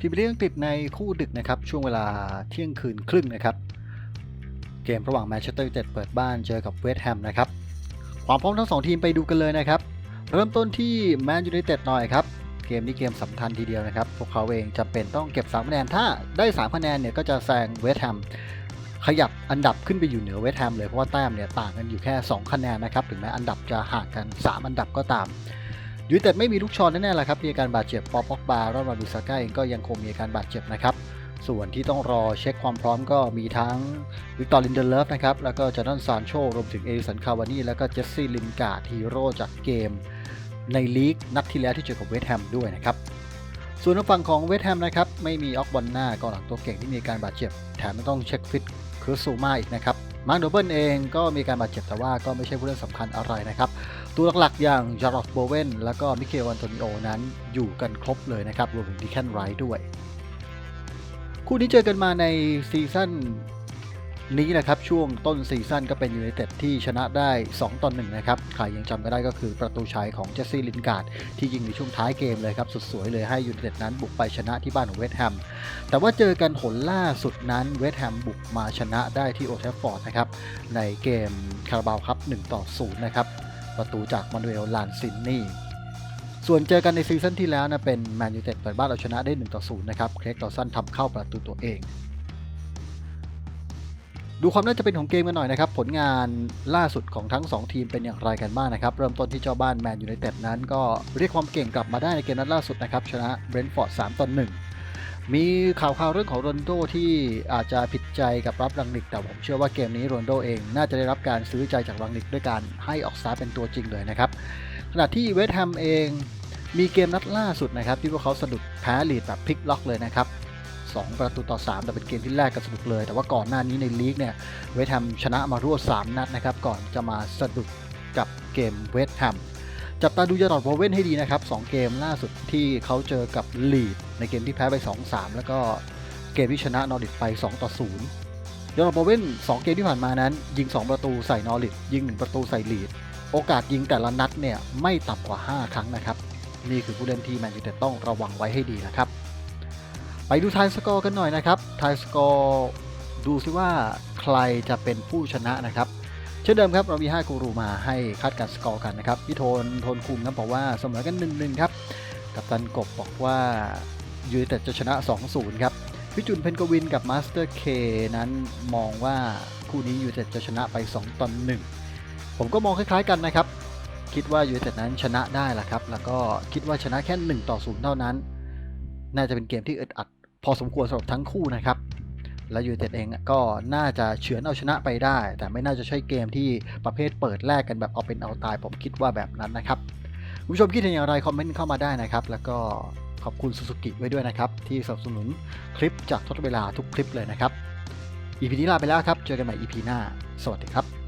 พรีเมียร์ลีกอังกฤษในคู่ดึกนะครับ ช่วงเวลาเที่ยงคืนครึ่งนะครับ เกมระหว่างแมนเชสเตอร์ยูไนเต็ดเปิดบ้านเจอกับเวสต์แฮมนะครับ ความพร้อมทั้งสองทีมไปดูกันเลยนะครับ เริ่มต้นที่แมนยูไนเต็ดหน่อยครับ เกมนี้เกมสำคัญทีเดียวนะครับ พวกเขาเองจะเป็นต้องเก็บ3คะแนน ถ้าได้3คะแนนเนี่ยก็จะแซงเวสต์แฮมขยับอันดับขึ้นไปอยู่เหนือเวสต์แฮมเลยเพราะว่าแต้มเนี่ยต่างกันอยู่แค่ 2 คะแนนนะครับ ถึงแม้อันดับจะห่างกัน 3 อันดับก็ตาม ยูเต็ดไม่มีลูกชอนแน่ๆแหละครับมีอาการบาดเจ็บปอปอกบารอนมาบิซาก้าเองก็ยังคงมีอาการบาดเจ็บนะครับ ส่วนที่ต้องรอเช็คความพร้อมก็มีทั้งวิกตอร์ลินเดเลฟนะครับ แล้วก็จอร์แดนซานโชรวมถึงเอริสันคาวานีแล้วก็เจสซี่ลินการ์ดฮีโร่จากเกม ในลีกนัดที่แล้วที่เจอกับเวสต์แฮมด้วยนะครับส่วนทางฝั่งของเวสต์แฮมนะครับไม่มีออกบอลหน้ากองหลังตัวเก่งที่มีการบาดเจ็บ แถมต้องเช็คฟิตครูซูมาอีกนะครับ มาร์คโดเบิลเองก็มีการบาดเจ็บแต่ว่าก็ไม่ใช่ผู้เล่นสำคัญอะไรนะครับ ตัวหลักๆอย่างจารอดโบเวนและก็มิเคลอันโตนิโอนั้นอยู่กันครบเลยนะครับ รวมถึงดิแคนไรท์ด้วย คู่นี้เจอกันมาในซีซั่น นี้นะครับช่วงต้นซีซั่นก็เป็นยูไนเต็ดที่ชนะได้ 2 ต่อ 1 นะครับ ใครยังจำกันได้ก็คือประตูชัยของเจสซี่ลินการ์ดที่ยิงในช่วงท้ายเกมเลยครับ สุดสวยเลยให้ยูไนเต็ดนั้นบุกไปชนะที่บ้านของเวสต์แฮม แต่ว่าเจอกันหนล่าสุดนั้นเวสต์แฮมบุกมาชนะได้ที่โอเทฟฟอร์ดนะครับ ในเกมคาราบาวครับ1ต่อ0นะครับประตูจากมานูเอลลานซินนี่ส่วนเจอกันในซีซั่นที่แล้วนะเป็นแมนยูเต็ดเปิดบ้านเอาชนะได้1ต่อ0นะครับเครกดอสันทำเข้าประตูตัวเอง ดูความน่าจะเป็นของเกมกันหน่อยนะครับ ผลงานล่าสุดของทั้ง 2 ทีมเป็นอย่างไรกันบ้างนะครับ เริ่มต้นที่เจ้าบ้านแมนยูไนเต็ดนั้นก็เรียกความเก่งกลับมาได้ในเกมนัดล่าสุดนะครับ ชนะเบรนท์ฟอร์ด3ต่อ1มีข่าวข่าวเรื่องของโรนโดที่อาจจะผิดใจกับรับรังนิก แต่ผมเชื่อว่าเกมนี้โรนโดเองน่าจะได้รับการซื้อใจจากรังนิกด้วยการให้ออกสตาเป็นตัวจริงเลยนะครับขณะที่เวสต์แฮมเองมีเกมนัดล่าสุดนะครับที่พวกเขาสะดุดแพ้ลีดแบบพลิกล็อกเลยนะครับ 2 ประตูต่อ 3 แต่เป็นเกมที่แรกกันสนุกเลย แต่ว่าก่อนหน้านี้ในลีกเนี่ยเวสต์แฮมชนะมารวด 3 นัดนะครับ ก่อนจะมาสะดุดกับเกมเวสต์แฮมจับตาดูยาร์ดโบเวนให้ดีนะครับ 2 เกมล่าสุดที่เขาเจอกับลีดในเกมที่แพ้ไป 2-3 แล้วก็เกมที่ชนะนอริทไป 2 ต่อ 0ยาร์ดโบเวน2 เกมที่ผ่านมานั้น ยิง 2 ประตูใส่นอริทยิง 1 ประตูใส่ลีด โอกาสยิงแต่ละนัดเนี่ยไม่ต่ำกว่า 5 ครั้งนะครับ นี่คือผู้เล่นที่แมนยูเต็ดต้องระวังไว้ให้ดีนะครับ ไปดูไทายสกอร์กันหน่อยนะครับไทายสกอร์ดูซิว่าใครจะเป็นผู้ชนะนะครับ เช่นเดิมครับเรามี 5 กูรูมาให้คาดการสกอร์กันนะครับพี่โทนโทนคุมครับบอกว่าเสมอกัน 1-1 ครับกับตันกบบอกว่ายูไนเต็ดจะชนะ 2-0 ครับพี่จุนเพนกวินกับมาสเตอร์เคนั้นมองว่าคู่นี้ยูไนเต็ดจะชนะไป 2ต่อ1ผมก็มองคล้ายๆกันนะครับ คิดว่ายูไนเต็ดนั้นชนะได้ละครับ แล้วก็คิดว่าชนะแค่ 1 ต่อ 0 เท่านั้น น่าจะเป็นเกมที่อึดอัด พอสมควรสำหรับทั้งคู่นะครับ และยูเต็ดเองก็น่าจะเฉือนเอาชนะไปได้ แต่ไม่น่าจะใช่เกมที่ประเภทเปิดแรกกันแบบเอาเป็นเอาตาย ผมคิดว่าแบบนั้นนะครับคุณผู้ชมคิดเห็นอย่างไรคอมเมนต์เข้ามาได้นะครับ แล้วก็ขอบคุณซูซูกิไว้ด้วยนะครับ ที่สนับสนุนคลิปจากทศเวลาทุกคลิปเลยนะครับ EP นี้ลาไปแล้วครับ เจอกันใหม่ EP หน้า สวัสดีครับ